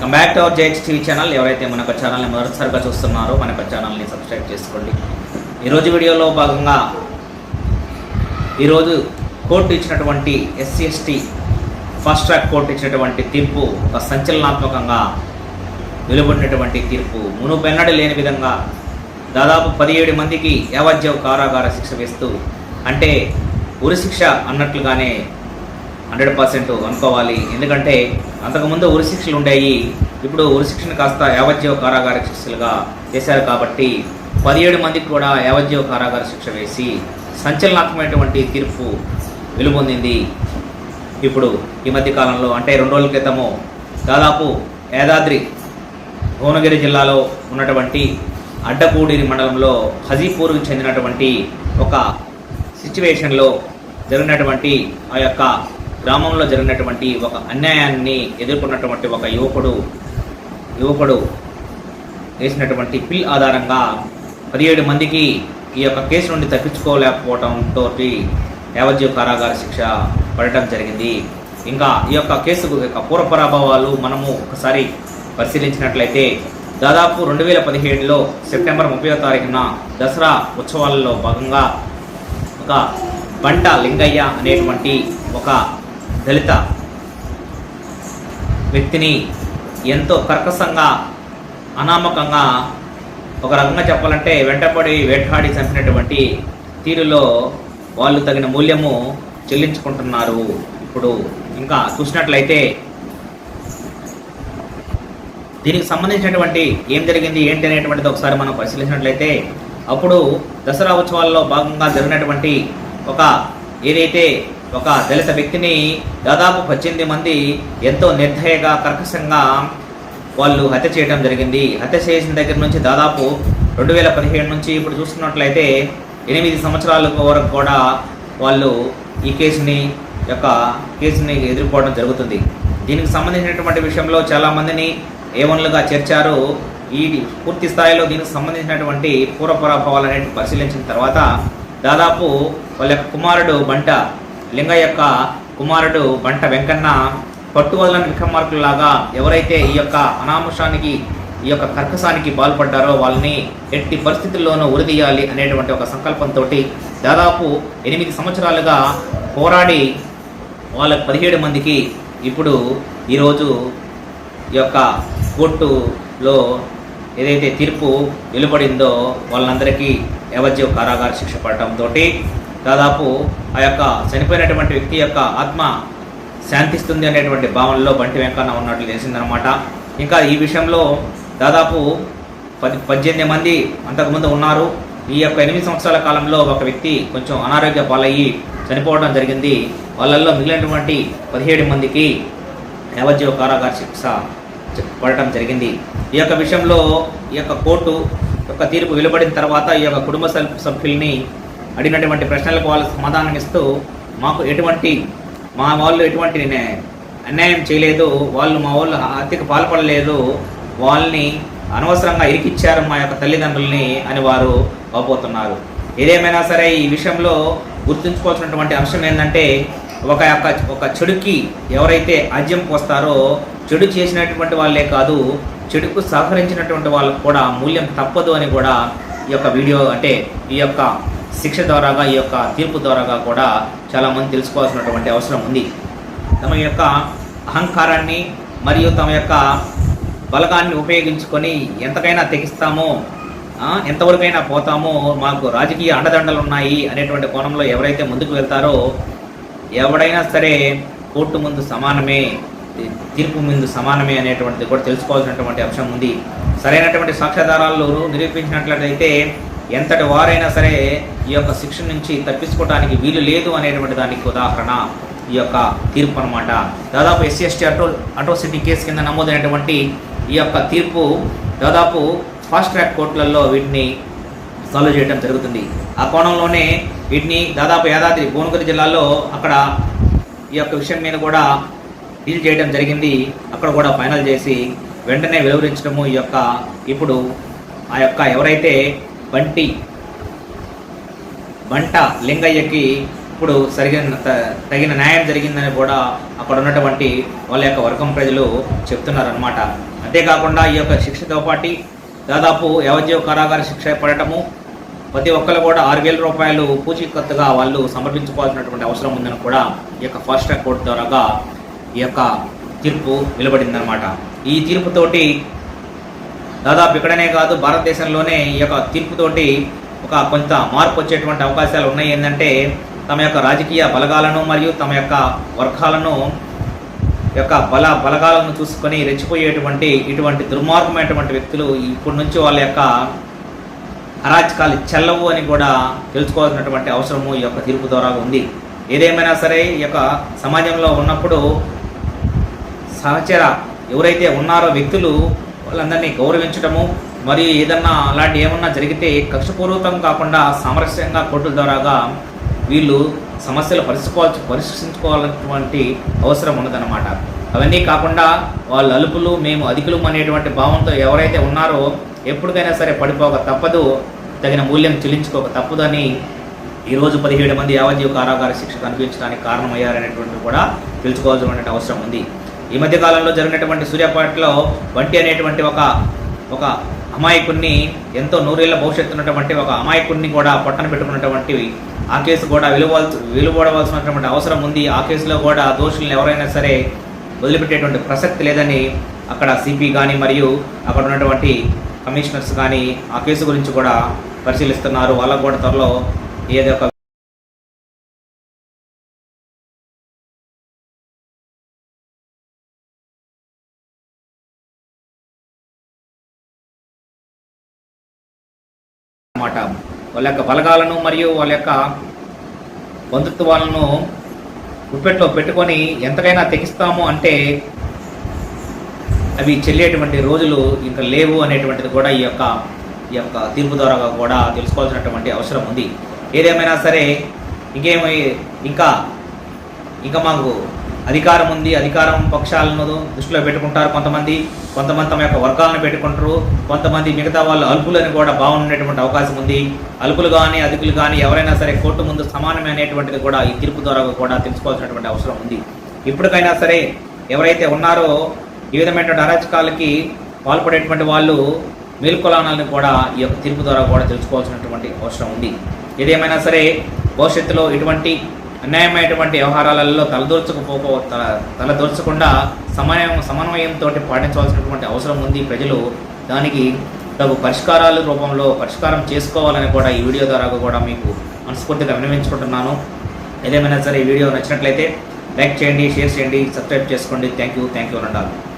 Come back to our JX TV channel ఎవరైతే మన యొక్క ఛానల్ని మొదటిసారిగా చూస్తున్నారో మన యొక్క ఛానల్ని సబ్స్క్రైబ్ చేసుకోండి. ఈరోజు వీడియోలో భాగంగా ఈరోజు కోర్టు ఇచ్చినటువంటి SC ST fast track court ఇచ్చినటువంటి తీర్పు ఒక సంచలనాత్మకంగా వెలువడినటువంటి తీర్పు. మునుపెన్నడు లేని విధంగా దాదాపు పదిహేడు మందికి యావజ్జవ కారాగార శిక్ష వేస్తూ అంటే ఉరిశిక్ష అన్నట్లుగానే హండ్రెడ్ పర్సెంట్ అనుకోవాలి. ఎందుకంటే అంతకుముందు ఉరిశిక్షలు ఉండేవి ఇప్పుడు ఉరిశిక్షను కాస్త యావజ్జీవ కారాగార శిక్షలుగా చేశారు కాబట్టి పదిహేడు మందికి కూడా యావజ్జీవ కారాగార శిక్ష వేసి సంచలనాత్మకమైనటువంటి తీర్పు వెలువొందింది ఇప్పుడు ఈ మధ్య కాలంలో అంటే రెండు రోజుల క్రితము దాదాపు యాదాద్రి భువనగిరి జిల్లాలో ఉన్నటువంటి అడ్డపూడిరి మండలంలో హజీపూర్కి చెందినటువంటి ఒక సిచ్యువేషన్లో జరిగినటువంటి ఆ యొక్క గ్రామంలో జరిగినటువంటి ఒక అన్యాయాన్ని ఎదుర్కొన్నటువంటి ఒక యువకుడు యువకుడు వేసినటువంటి పిల్ ఆధారంగా పదిహేడు మందికి ఈ యొక్క కేసు నుండి తప్పించుకోలేకపోవడంతో యావజ్జీవ కారాగార శిక్ష పడటం జరిగింది. ఇంకా ఈ యొక్క కేసు యొక్క పూర్వపరాభావాలు మనము ఒకసారి పరిశీలించినట్లయితే దాదాపు రెండు వేల పదిహేడులో సెప్టెంబర్ ముప్పై తారీఖున దసరా ఉత్సవాలలో భాగంగా ఒక బంట లింగయ్య అనేటువంటి ఒక దళిత వ్యక్తిని ఎంతో కర్కసంగా అనామకంగా ఒక రకంగా చెప్పాలంటే వెంటపడి వేటాడి చంపినటువంటి తీరులో వాళ్ళు తగిన మూల్యము చెల్లించుకుంటున్నారు. ఇప్పుడు ఇంకా చూసినట్లయితే దీనికి సంబంధించినటువంటి ఏం జరిగింది ఏంటి అనేటువంటిది ఒకసారి మనం పరిశీలించినట్లయితే అప్పుడు దసరా ఉత్సవాల్లో భాగంగా జరిగినటువంటి ఒక ఏదైతే ఒక దళిత వ్యక్తిని దాదాపు పద్దెనిమిది మంది ఎంతో నిర్దయగా కర్కశంగా వాళ్ళు హత్య చేయడం జరిగింది. హత్య చేసిన దగ్గర నుంచి దాదాపు రెండు వేల పదిహేడు నుంచి ఇప్పుడు చూస్తున్నట్లయితే ఎనిమిది సంవత్సరాల వరకు కూడా వాళ్ళు ఈ కేసుని యొక్క కేసుని ఎదుర్కోవడం జరుగుతుంది. దీనికి సంబంధించినటువంటి విషయంలో చాలామందిని ఏవన్లుగా చేర్చారు. ఈ పూర్తి స్థాయిలో దీనికి సంబంధించినటువంటి పూర్వపరాభావాలు అనేవి పరిశీలించిన తర్వాత దాదాపు వాళ్ళ కుమారుడు బంట లింగ యొక్క కుమారుడు బంట వెంకన్న పట్టువదలని విక్రమార్కులలాగా ఎవరైతే ఈ యొక్క అనాముషానికి ఈ యొక్క కర్కసానికి పాల్పడ్డారో వాళ్ళని ఎట్టి పరిస్థితుల్లోనూ ఉరిదీయాలి అనేటువంటి ఒక సంకల్పంతో దాదాపు ఎనిమిది సంవత్సరాలుగా పోరాడి వాళ్ళ పదిహేడు మందికి ఇప్పుడు ఈరోజు ఈ యొక్క కోర్టులో ఏదైతే తీర్పు వెలువడిందో వాళ్ళందరికీ యావజ్జీవ కారాగార శిక్ష పడటంతో దాదాపు ఆ యొక్క చనిపోయినటువంటి వ్యక్తి యొక్క ఆత్మ శాంతిస్తుంది అనేటువంటి భావనలో బంటి వెంకన్న ఉన్నట్లు తెలిసిందనమాట ఇంకా ఈ విషయంలో దాదాపు పది పద్దెనిమిది మంది అంతకుముందు ఉన్నారు. ఈ యొక్క ఎనిమిది సంవత్సరాల కాలంలో ఒక వ్యక్తి కొంచెం అనారోగ్య పాలయ్యి చనిపోవడం జరిగింది. వాళ్ళల్లో మిగిలినటువంటి పదిహేడు మందికి యావజ్జీవ కారాగార శిక్ష పడటం జరిగింది. ఈ యొక్క విషయంలో ఈ యొక్క కోర్టు యొక్క తీర్పు వెలువడిన తర్వాత ఈ యొక్క కుటుంబ సభ్యుల్ని అడిగినటువంటి ప్రశ్నలకు వాళ్ళు సమాధానం ఇస్తూ మాకు ఎటువంటి మా వాళ్ళు ఎటువంటి అన్యాయం చేయలేదు వాళ్ళు మా వాళ్ళు హత్యకు పాల్పడలేదు వాళ్ళని అనవసరంగా ఇరికిచ్చారు మా యొక్క తల్లిదండ్రుల్ని అని వారు అవబోతున్నారు. ఏదేమైనా సరే ఈ విషయంలో గుర్తుంచుకోవాల్సినటువంటి అంశం ఏంటంటే ఒక యొక్క ఒక చెడుకి ఎవరైతే ఆజ్యం పోస్తారో చెడు చేసినటువంటి వాళ్ళే కాదు చెడుకు సహకరించినటువంటి వాళ్ళకు కూడా మూల్యం తప్పదు అని కూడా ఈ యొక్క వీడియో అంటే ఈ యొక్క శిక్ష ద్వారాగా ఈ యొక్క తీర్పు ద్వారాగా కూడా చాలామంది తెలుసుకోవాల్సినటువంటి అవసరం ఉంది. తమ యొక్క అహంకారాన్ని మరియు తమ యొక్క బలగాన్ని ఉపయోగించుకొని ఎంతకైనా తెగిస్తామో ఎంతవరకైనా పోతామో మాకు రాజకీయ అండదండలు ఉన్నాయి అనేటువంటి కోణంలో ఎవరైతే ముందుకు వెళ్తారో ఎవడైనా సరే కోర్టు ముందు సమానమే తీర్పు ముందు సమానమే అనేటువంటిది కూడా తెలుసుకోవాల్సినటువంటి అంశం ఉంది. సరైనటువంటి సాక్ష్యాధారాలు నిరూపించినట్లయితే ఎంతటి వారైనా సరే ఈ యొక్క శిక్ష నుంచి తప్పించుకోవడానికి వీలు లేదు అనేటువంటి దానికి ఉదాహరణ ఈ యొక్క తీర్పు అనమాట దాదాపు ఎస్సీ ఎస్టీ అటో అట్రోసిటీ కేసు కింద నమోదైనటువంటి ఈ యొక్క తీర్పు దాదాపు ఫాస్ట్ ట్రాక్ కోర్టులలో వీటిని సాల్వ్ చేయడం జరుగుతుంది. ఆ కోణంలోనే వీటిని దాదాపు యాదాద్రి భువనగిరి జిల్లాలో అక్కడ ఈ యొక్క విషయం మీద కూడా డీల్ చేయడం జరిగింది. అక్కడ కూడా ఫైనల్ చేసి వెంటనే వెలువరించడము ఈ యొక్క ఇప్పుడు ఆ యొక్క ఎవరైతే బంటి. బంట లింగయ్యకి ఇప్పుడు సరిగిన త- తగిన న్యాయం జరిగిందని కూడా అక్కడ ఉన్నటువంటి వాళ్ళ యొక్క వర్గం ప్రజలు చెప్తున్నారనమాట అంతేకాకుండా ఈ యొక్క శిక్షతో పాటి దాదాపు యావజ్జీవ కారాగార శిక్ష పడటము ప్రతి ఒక్కరు కూడా ఆరు వేల రూపాయలు పూచీకత్తుగా వాళ్ళు సమర్పించుకోవాల్సినటువంటి అవసరం ఉందని కూడా ఈ యొక్క ఫాస్ట్ ట్రాక్ కోర్టు ద్వారాగా ఈ యొక్క తీర్పు వెలువడిందనమాట ఈ తీర్పుతోటి దాదాపు ఇక్కడనే కాదు భారతదేశంలోనే ఈ యొక్క తీర్పుతోటి ఒక కొంత మార్పు వచ్చేటువంటి అవకాశాలు ఉన్నాయి. ఏంటంటే తమ యొక్క రాజకీయ బలగాలను మరియు తమ యొక్క వర్గాలను యొక్క బల బలగాలను చూసుకొని రెచ్చిపోయేటువంటి ఇటువంటి దుర్మార్గమైనటువంటి వ్యక్తులు ఇప్పటి నుంచి వాళ్ళ యొక్క అరాచకాలు చెల్లవు అని కూడా తెలుసుకోవాల్సినటువంటి అవసరము ఈ యొక్క తీర్పు ద్వారా ఉంది. ఏదేమైనా సరే ఈ యొక్క సమాజంలో ఉన్నప్పుడు సహచర ఎవరైతే ఉన్నారో వ్యక్తులు వాళ్ళందరినీ గౌరవించడము మరియు ఏదన్నా అలాంటి ఏమన్నా జరిగితే కక్షపూర్వకం కాకుండా సామరస్యంగా కోర్టుల ద్వారాగా వీళ్ళు సమస్యలు పరిశీలించుకోవాల్సి పరిశీలించుకోవాలన్నటువంటి అవసరం ఉన్నదన్నమాట. అవన్నీ కాకుండా వాళ్ళ అలుపులు మేము అధికులు అనేటువంటి భావంతో ఎవరైతే ఉన్నారో ఎప్పటికైనా సరే పడిపోక తప్పదు తగిన మూల్యం చెల్లించుకోక తప్పదని ఈరోజు పదిహేడు మంది యావజ్జీవ కారాగార శిక్ష కనిపించడానికి కారణమయ్యారనేటువంటి కూడా తెలుసుకోవాల్సినటువంటి అవసరం ఉంది. ఈ మధ్య కాలంలో జరిగినటువంటి సూర్యాపేటలో వంటి అనేటువంటి ఒక ఒక అమాయకుడిని ఎంతో నూరేళ్ళ భవిష్యత్తు ఉన్నటువంటి ఒక అమాయకుడిని కూడా పట్టణ పెట్టుకున్నటువంటి ఆ కేసు కూడా విలువల్సి విలువడవలసినటువంటి అవసరం ఉంది. ఆ కేసులో కూడా దోషులను ఎవరైనా సరే వదిలిపెట్టేటువంటి ప్రసక్తి లేదని అక్కడ సిపి కానీ మరియు అక్కడ ఉన్నటువంటి కమిషనర్స్ కానీ ఆ కేసు గురించి కూడా పరిశీలిస్తున్నారు. వాళ్ళకు కూడా త్వరలో ఏదో అనమాట వాళ్ళ యొక్క బలగాలను మరియు వాళ్ళ యొక్క బంధుత్వాలను గుప్పెట్లో పెట్టుకొని ఎంతకైనా తెగిస్తాము అంటే అవి చెల్లేటువంటి రోజులు ఇంకా లేవు అనేటువంటిది కూడా ఈ యొక్క ఈ యొక్క తీర్పు ద్వారా కూడా తెలుసుకోవాల్సినటువంటి అవసరం ఉంది. ఏదేమైనా సరే ఇంకేమై ఇంకా ఇంకా మాకు అధికారం ఉంది అధికారం పక్షాలను దృష్టిలో పెట్టుకుంటారు కొంతమంది. కొంతమంది తమ యొక్క వర్గాలను పెట్టుకుంటారు. కొంతమంది మిగతా వాళ్ళు అల్పులని కూడా బాగుండేటువంటి అవకాశం ఉంది. అల్పులు కానీ అధికులు కానీ ఎవరైనా సరే కోర్టు ముందు సమానమే అనేటువంటిది కూడా ఈ తీర్పు ద్వారా కూడా తెలుసుకోవాల్సినటువంటి అవసరం ఉంది. ఇప్పటికైనా సరే ఎవరైతే ఉన్నారో ఈ విధమైనటువంటి అరాచకాలకి పాల్పడేటువంటి వాళ్ళు మేల్కొలానాలను కూడా ఈ యొక్క తీర్పు ద్వారా కూడా తెలుసుకోవాల్సినటువంటి అవసరం ఉంది. ఏదేమైనా సరే భవిష్యత్తులో ఇటువంటి అన్యాయమైనటువంటి వ్యవహారాలలో తలదూర్చకపో తల తలదూర్చకుండా సమన్వయం సమన్వయంతో పాటించవలసినటువంటి అవసరం ఉంది. ప్రజలు దానికి తగు పరిష్కారాల రూపంలో పరిష్కారం చేసుకోవాలని కూడా ఈ వీడియో ద్వారా కూడా మీకు మనస్ఫూర్తిగా వినవించుకుంటున్నాను ఏదేమైనా సరే ఈ వీడియో నచ్చినట్లయితే లైక్ చేయండి షేర్ చేయండి సబ్స్క్రైబ్ చేసుకోండి. Thank you thank you